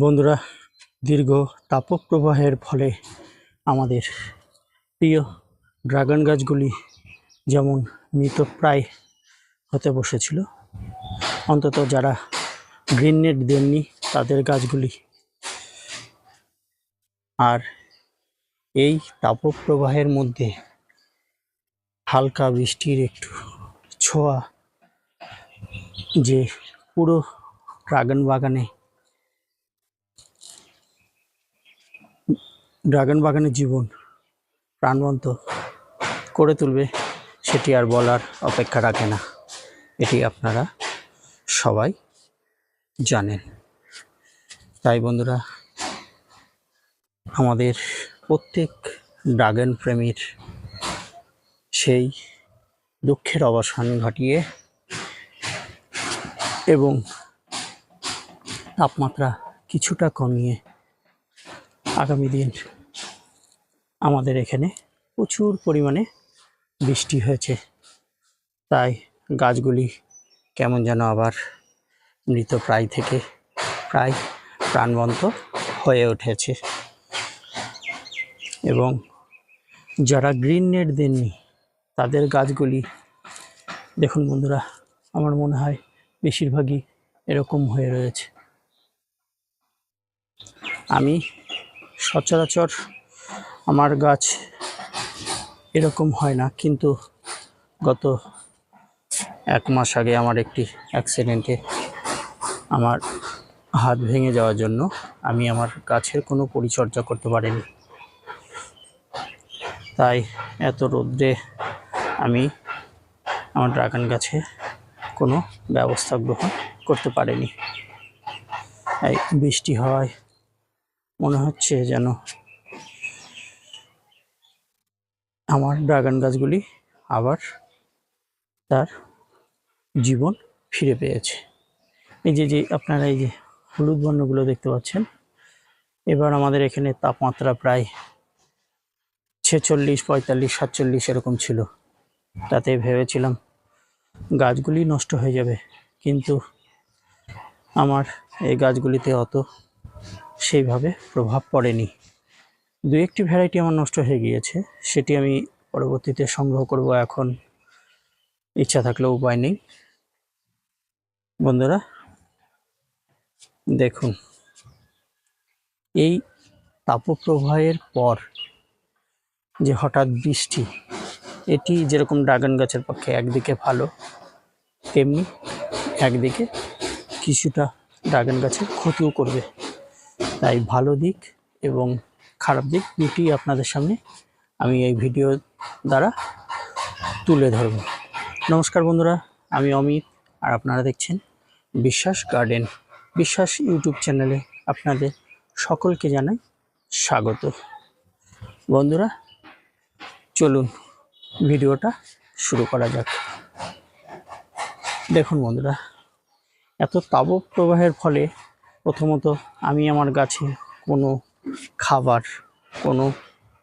বন্ধুরা, দীর্ঘ তাপপ্রবাহের ফলে আমাদের প্রিয় ড্রাগন গাছগুলি যেমন মৃতপ্রায় হতে বসেছিল, অন্তত যারা গ্রিন নেট দেননি তাদের গাছগুলি। আর এই তাপপ্রবাহের মধ্যে হালকা বৃষ্টির একটু ছোঁয়া যে পুরো ড্রাগন বাগানে ড্রাগন বাগানের জীবন প্রাণবন্ত করে তুলবে সেটি আর বলার অপেক্ষা রাখে না। এটি আপনারা সবাই জানেন। তাই বন্ধুরা, আমাদের প্রত্যেক ড্রাগন প্রেমীর সেই দুঃখের অবসান ঘটিয়ে এবং তাপমাত্রা কিছুটা কমিয়ে আগামী দিন আমাদের এখানে প্রচুর পরিমাণে বৃষ্টি হয়েছে। তাই গাছগুলি কেমন যেন আবার মৃত প্রায় থেকে প্রায় প্রাণবন্ত হয়ে উঠেছে। এবং যারা গ্রিন নেট দেননি, তাদের গাছগুলি, দেখুন বন্ধুরা, আমার মনে হয় বেশিরভাগই এরকম হয়ে রয়েছে। আমি সচরাচর আমার গাছ এরকম হয় না, কিন্তু গত এক মাস আগে আমার একটি অ্যাক্সিডেন্টে আমার হাত ভেঙে যাওয়ার জন্য আমি আমার গাছের কোনো পরিচর্যা করতে পারিনি। তাই এত রোদ্রে আমি আমার ড্রাগন গাছে কোনো ব্যবস্থা গ্রহণ করতে পারিনি। এই বৃষ্টি হওয়ায় মনে হচ্ছে যেন আমার ড্রাগন গাছগুলি আবার তার জীবন ফিরে পেয়েছে। এই যে যে আপনারা এই যে হলুদ বর্ণগুলো দেখতে পাচ্ছেন, এবার আমাদের এখানে তাপমাত্রা প্রায় ছেচল্লিশ, পঁয়তাল্লিশ, সাতচল্লিশ এরকম ছিল। তাতে ভেবেছিলাম গাছগুলি নষ্ট হয়ে যাবে, কিন্তু আমার এই গাছগুলিতে অত সেইভাবে প্রভাব পড়েনি। দু একটি ভ্যারাইটি আমার নষ্ট হয়ে গিয়েছে, সেটি আমি পরবর্তীতে সংগ্রহ করব এখন। ইচ্ছা থাকলেও উপায় নেই। বন্ধুরা, দেখুন, এই তাপপ্রবাহের পর যে হঠাৎ বৃষ্টি, এটি যেরকম ড্রাগন গাছের পক্ষে একদিকে ভালো, তেমনি একদিকে কিছুটা ড্রাগন গাছের ক্ষতিও করবে। তাই ভালো দিক এবং খারাপ দিক দুটি আপনাদের সামনে আমি এই ভিডিও দ্বারা তুলে ধরব। নমস্কার বন্ধুরা, আমি অমিত আর আপনারা দেখছেন বিশ্বাস গার্ডেন। বিশ্বাস ইউটিউব চ্যানেলে আপনাদের সকলকে জানাই স্বাগত। বন্ধুরা, চলুন ভিডিওটা শুরু করা যাক। দেখুন বন্ধুরা, এত তাপ প্রবাহের ফলে প্রথমত আমি আমার গাছে কোনো খাবার, কোনো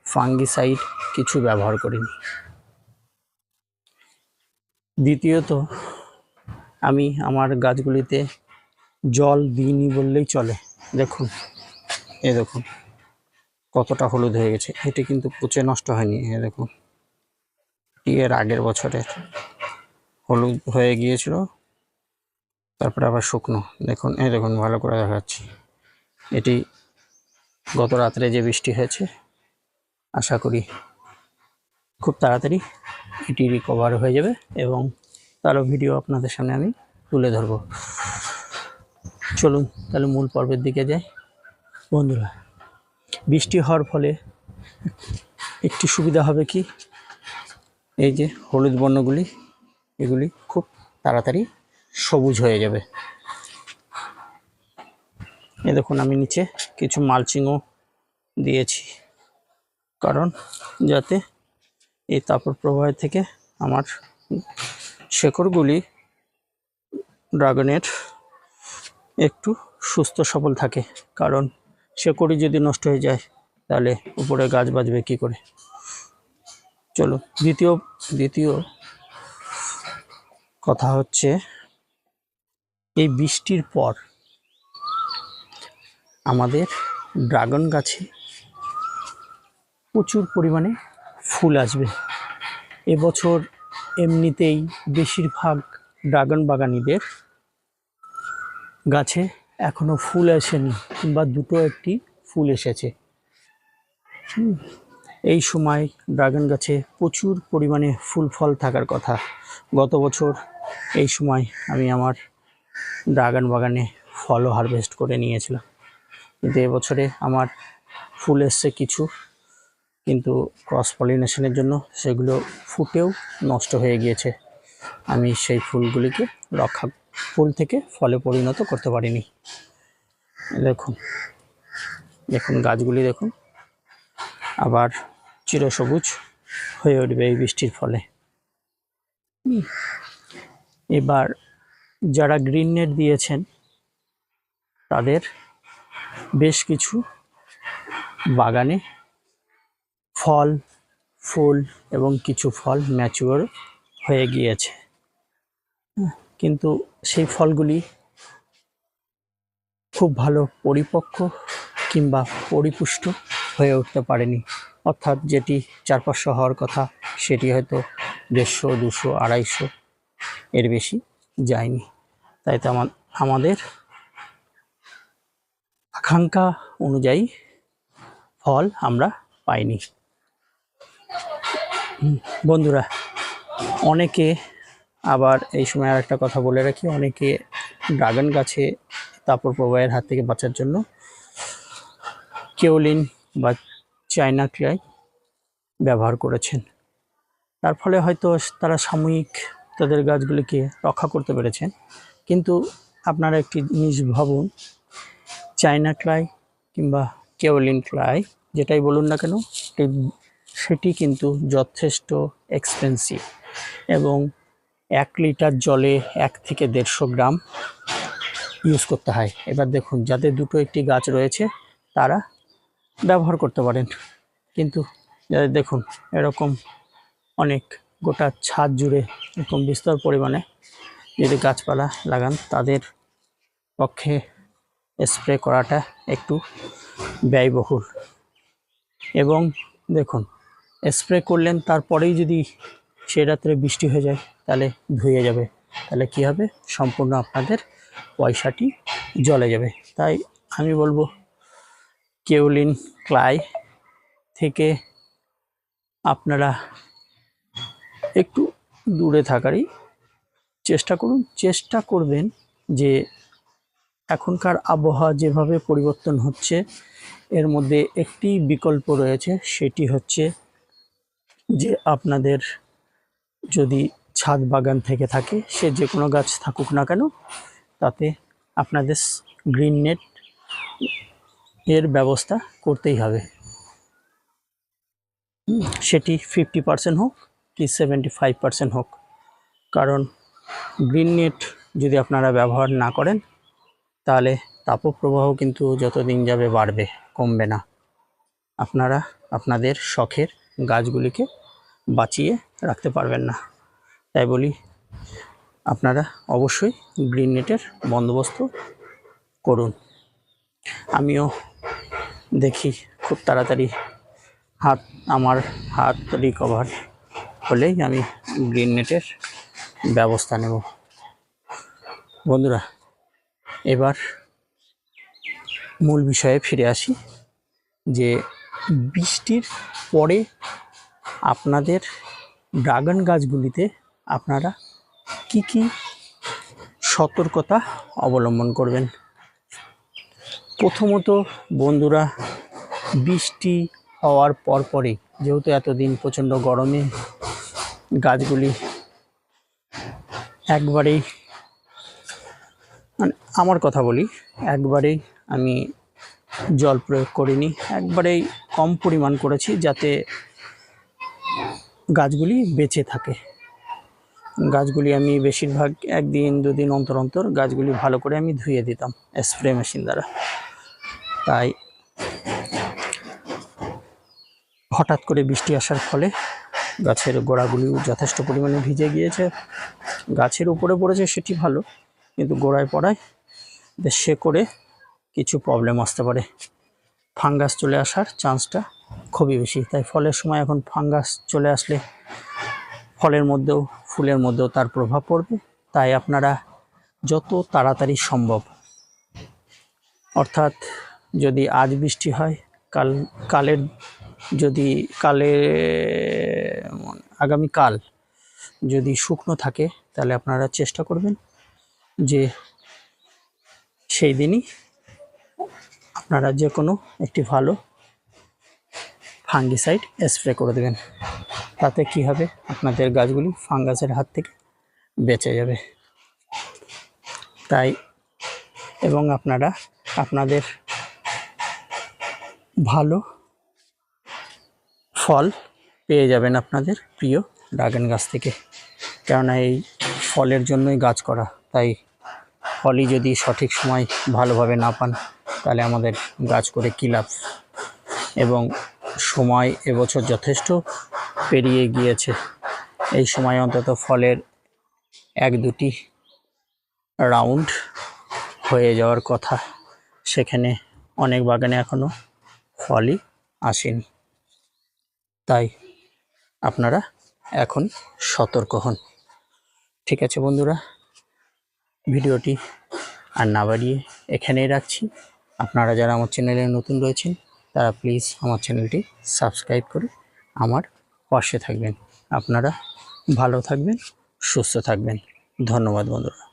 ফাঙ্গিসাইড কিছু ব্যবহার করিনি। দ্বিতীয়ত, আমি আমার গাছগুলিতে জল দিইনি বললেই চলে। দেখুন এ দেখুন, কতটা হলুদ হয়ে গেছে। এটি কিন্তু পচে নষ্ট হয়নি এ দেখুন। এর আগের বছরের হলুদ হয়ে গিয়েছিল। তারপরে আবার শুকনো। দেখুন, এই দেখুন, ভালো করে দেখাচ্ছি। এটি গত রাত্রে যে বৃষ্টি হয়েছে, আশা করি খুব তাড়াতাড়ি এটি রিকভার হয়ে যাবে এবং তারও ভিডিও আপনাদের সামনে আমি তুলে ধরবো। চলুন, তাহলে মূল পর্বের দিকে যাই। বন্ধুরা, বৃষ্টি হওয়ার ফলে একটি সুবিধা হবে কি? এই যে হলুদ বর্ণগুলি, এগুলি খুব তাড়াতাড়ি সবুজ হয়ে যাবে। এ দেখুন, আমি নিচে কিছু মালচিংও দিয়েছি। কারণ যাতে এই তাপর প্রবাহ থেকে আমার শেকড়গুলি ড্রাগনের একটু সুস্থ সবল থাকে। কারণ শেকড়ই যদি নষ্ট হয়ে যায়, তাহলে উপরে গাছ বাজবে কী করে? চলো দ্বিতীয় দ্বিতীয় কথা হচ্ছে এই বৃষ্টির পর আমাদের ড্রাগন গাছে প্রচুর পরিমাণে ফুল আসবে। এবছর এমনিতেই বেশিরভাগ ড্রাগন বাগানিদের গাছে এখনও ফুল আসেনি কিংবা দুটো একটি ফুল এসেছে। এই সময় ড্রাগন গাছে প্রচুর পরিমাণে ফুল ফল থাকার কথা। গত বছর এই সময় আমি আমার ড্রাগন বাগানে ফলও হারভেস্ট করে নিয়েছিলাম। কিন্তু এবছরে আমার ফুল এসছে কিছু, কিন্তু ক্রস পলিনেশনের জন্য সেগুলো ফুটেও নষ্ট হয়ে গিয়েছে। আমি সেই ফুলগুলিকে রক্ষা, ফুল থেকে ফলে পরিণত করতে পারিনি। দেখুন দেখুন গাছগুলি, দেখুন। আবার চিরসবুজ হয়ে উঠবে এই বৃষ্টির ফলে। এবার যারা গ্রিন নেট দিয়েছেন, তাদের বেশ কিছু বাগানে ফল, ফুল এবং কিছু ফল ম্যাচিওর হয়ে গিয়েছে। কিন্তু সেই ফলগুলি খুব ভালো পরিপক্ক কিংবা পরিপুষ্ট হয়ে উঠতে পারেনি। অর্থাৎ যেটি চার হওয়ার কথা, সেটি হয়তো দেড়শো, দুশো, আড়াইশো এর বেশি। যায়নি। তাই তো আমাদের আকাঙ্ক্ষা অনুযায়ী ফল আমরা পাইনি। বন্ধুরা, অনেকে আবার এই সময় আর একটা কথা বলে রাখি, অনেকে ড্রাগন গাছে তাপর প্রবাহের হাত থেকে বাঁচার জন্য কেওলিন বা চায়না ক্লাই ব্যবহার করেছেন। তার ফলে হয়তো তারা সাময়িক তাদের গাছগুলিকে রক্ষা করতে পেরেছেন। কিন্তু আপনারা একটি জিনিস ভাবুন, চায়না ক্লাই কিংবা কেওলিন ক্লাই, যেটাই বলুন না কেন সেটি কিন্তু যথেষ্ট এক্সপেন্সিভ এবং এক লিটার জলে এক থেকে দেড়শো গ্রাম ইউজ করতে হয়। এবার দেখুন, যাদের দুটো একটি গাছ রয়েছে, তারা ব্যবহার করতে পারেন। কিন্তু যাদের দেখুন, এরকম অনেক গোটা ছাদ জুড়ে এরকম বিস্তর পরিমাণে যদি গাছপালা লাগান, তাদের পক্ষে স্প্রে করাটা একটু ব্যয়বহুল। এবং দেখুন স্প্রে করলেন, তারপরেই যদি সে রাত্রে বৃষ্টি হয়ে যায়, তাহলে ধুয়ে যাবে। তাহলে কি হবে? সম্পূর্ণ আপনাদের পয়সাটি জলে যাবে। তাই আমি বলব কেউলিন ক্লাই থেকে আপনারা একটু দূরে থাকারই চেষ্টা করুন। চেষ্টা করবেন যে এখনকার আবহাওয়া যেভাবে পরিবর্তন হচ্ছে, এর মধ্যে একটি বিকল্প রয়েছে, সেটি হচ্ছে যে আপনাদের যদি ছাদ বাগান থেকে থাকে, সে যে কোনো গাছ থাকুক না কেন, তাতে আপনাদের গ্রিন নেট এর ব্যবস্থা করতেই হবে। সেটি ফিফটি পার্সেন্ট হোক কি সেভেন্টি ফাইভ পার্সেন্ট হোক। কারণ গ্রিন নেট যদি আপনারা ব্যবহার না করেন, তাহলে তাপপ্রবাহ কিন্তু যত দিন যাবে বাড়বে, কমবে না। আপনারা আপনাদের শখের গাছগুলিকে বাঁচিয়ে রাখতে পারবেন না। তাই বলি, আপনারা অবশ্যই গ্রিন নেটের বন্দোবস্ত করুন। আমিও দেখি, খুব তাড়াতাড়ি হাত, আমার হাত রিকভার হলেই আমি গ্রিন নেটের ব্যবস্থা নেব। বন্ধুরা, এবার মূল বিষয়ে ফিরে আসি যে বৃষ্টির পরে আপনাদের ড্রাগন গাছগুলিতে আপনারা কি কি সতর্কতা অবলম্বন করবেন? প্রথমত বন্ধুরা, বৃষ্টি হওয়ার পরপরই যেহেতু এতদিন প্রচণ্ড গরমে গাছগুলি একবারেই মানে আমার কথা বলি, একবারেই আমি জল প্রয়োগ করিনি, একবারেই কম পরিমাণ করেছি যাতে গাছগুলি বেঁচে থাকে। গাছগুলি আমি বেশিরভাগ একদিন, দুদিন অন্তর অন্তর গাছগুলি ভালো করে আমি ধুয়ে দিতাম স্প্রে মেশিন দ্বারা। তাই হঠাৎ করে বৃষ্টি আসার ফলে গাছের গোড়াগুলিও যথেষ্ট পরিমাণে ভিজে গিয়েছে। গাছের উপরে পড়েছে সেটি ভালো, কিন্তু গোড়ায় পড়ায় বেশ করে কিছু প্রবলেম আসতে পারে। ফাঙ্গাস চলে আসার চান্সটা খুবই বেশি। তাই ফলের সময় এখন ফাঙ্গাস চলে আসলে ফলের মধ্যেও, ফুলের মধ্যেও তার প্রভাব পড়বে। তাই আপনারা যত তাড়াতাড়ি সম্ভব, অর্থাৎ যদি আজ বৃষ্টি হয়, কাল, কালের যদি কালে আগামীকাল যদি শুকনো থাকে, তাহলে আপনারা চেষ্টা করবেন যে সেই দিনই আপনারা যে কোনো একটি ভালো ফাঙ্গিসাইড স্প্রে করে দেবেন। তাতে কি হবে? আপনাদের গাছগুলি ফাঙ্গাসের হাত থেকে বেঁচে যাবে। তাই এবং আপনারা আপনাদের ভালো ফল পেয়ে যাবেন আপনাদের প্রিয় ড্রাগন গাছ থেকে। কেননা এই ফলের জন্যই গাছ করা, তাই ফলই যদি সঠিক সময় ভালোভাবে না পান, তাহলে আমাদের গাছ করে কী লাভ? এবং সময় এবছর যথেষ্ট পেরিয়ে গিয়েছে। এই সময় অন্তত ফলের এক দুটি রাউন্ড হয়ে যাওয়ার কথা, সেখানে অনেক বাগানে এখনও ফলই আসেনি। তাই আপনারা এখন সতর্ক হন। ঠিক আছে বন্ধুরা, ভিডিওটি আর না বাড়িয়ে এখানেই রাখছি। আপনারা যারা আমার চ্যানেলে নতুন রয়েছেন, তারা প্লিজ আমার চ্যানেলটি সাবস্ক্রাইব করে আমার পাশে থাকবেন। আপনারা ভালো থাকবেন, সুস্থ থাকবেন। ধন্যবাদ বন্ধুরা।